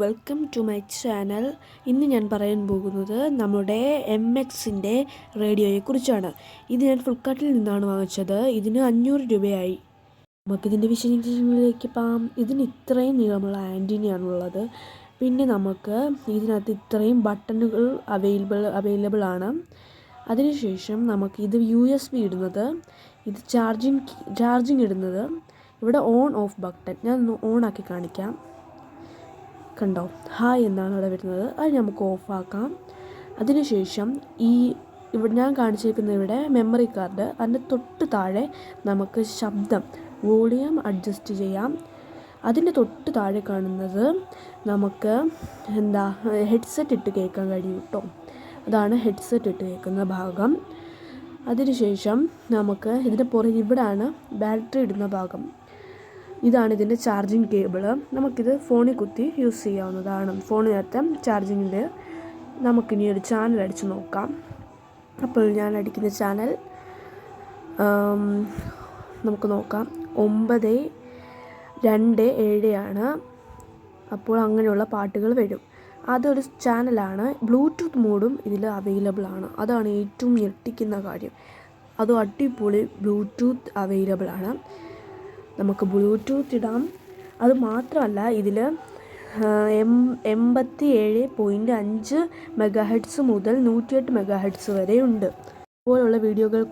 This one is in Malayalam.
വെൽക്കം ടു മൈ ചാനൽ ഇന്ന് ഞാൻ പറയാൻ പോകുന്നത് നമ്മുടെ എം എക്സിന്റെ റേഡിയോയെക്കുറിച്ചാണ്. ഇത് ഞാൻ ഫ്ലിപ്കാർട്ടിൽ നിന്നാണ് വാങ്ങിച്ചത്. ഇതിന് അഞ്ഞൂറ് രൂപയായി. നമുക്കിതിന്റെ വിശദീകരണങ്ങളിലേക്ക് പാം ഇതിന് ഇത്രയും നീളമുള്ള ആന്റിനിയാണുള്ളത് പിന്നെ നമുക്ക് ഇതിനകത്ത് ഇത്രയും ബട്ടണുകൾ അവൈലബിൾ അവൈലബിൾ ആണ്. അതിനുശേഷം നമുക്ക് ഇത് യു എസ് ബി ഇടുന്നത്. ഇത് ചാർജിങ് ചാർജിങ് ഇടുന്നത്. ഇവിടെ ഓൺ ഓഫ് ബട്ടൺ. ഞാൻ ഒന്ന് ആക്കി കാണിക്കാം. കണ്ടോ? ഹായ് എന്നാണ് അവിടെ വരുന്നത്. അത് നമുക്ക് ഓഫാക്കാം അതിനുശേഷം ഈ ഇവിടെ ഞാൻ കാണിച്ചിരിക്കുന്ന ഇവിടെ മെമ്മറി കാർഡ് അതിന്റെ തൊട്ട് താഴെ നമുക്ക് ശബ്ദം വോളിയം അഡ്ജസ്റ്റ് ചെയ്യാം. അതിന്റെ തൊട്ട് താഴെ കാണുന്നത് നമുക്ക് എന്താ ഹെഡ്സെറ്റ് ഇട്ട് കേൾക്കാൻ കഴിയും കേട്ടോ. അതാണ് ഹെഡ്സെറ്റ് ഇട്ട് കേൾക്കുന്ന ഭാഗം. അതിനുശേഷം നമുക്ക് ഇതിന്റെ പുറകിൽ ഇവിടെയാണ് ബാറ്ററി ഇടുന്ന ഭാഗം. ഇതാണ് ഇതിന്റെ ചാർജിങ് കേബിൾ നമുക്കിത് ഫോണിൽ കുത്തി യൂസ് ചെയ്യാവുന്നതാണ്. ഫോണിനകത്തെ ചാർജിങ്ങിന്റെ നമുക്കിനി ഒരു ചാനൽ അടിച്ച് നോക്കാം. അപ്പോൾ ഞാൻ അടിക്കുന്ന ചാനൽ നമുക്ക് നോക്കാം. ഒമ്പത് രണ്ട് ഏഴ് ആണ്. അപ്പോൾ അങ്ങനെയുള്ള പാട്ടുകൾ വരും. അതൊരു ചാനലാണ്. ബ്ലൂടൂത്ത് മോഡും ഇതിൽ അവൈലബിൾ ആണ്. അതാണ് ഏറ്റവും ഞെട്ടിക്കുന്ന കാര്യം. അതും അടിപൊളി ബ്ലൂടൂത്ത് അവൈലബിൾ ആണ്. നമുക്ക് ബ്ലൂടൂത്ത് ഇടാം. അത് മാത്രമല്ല ഇതിൽ എം എൺപത്തി ഏഴ് പോയിന്റ് അഞ്ച് മെഗാ ഹെഡ്സ് മുതൽ നൂറ്റിയെട്ട് മെഗാ ഹെഡ്സ് വരെ ഉണ്ട് ഇതുപോലുള്ള വീഡിയോകൾക്കായി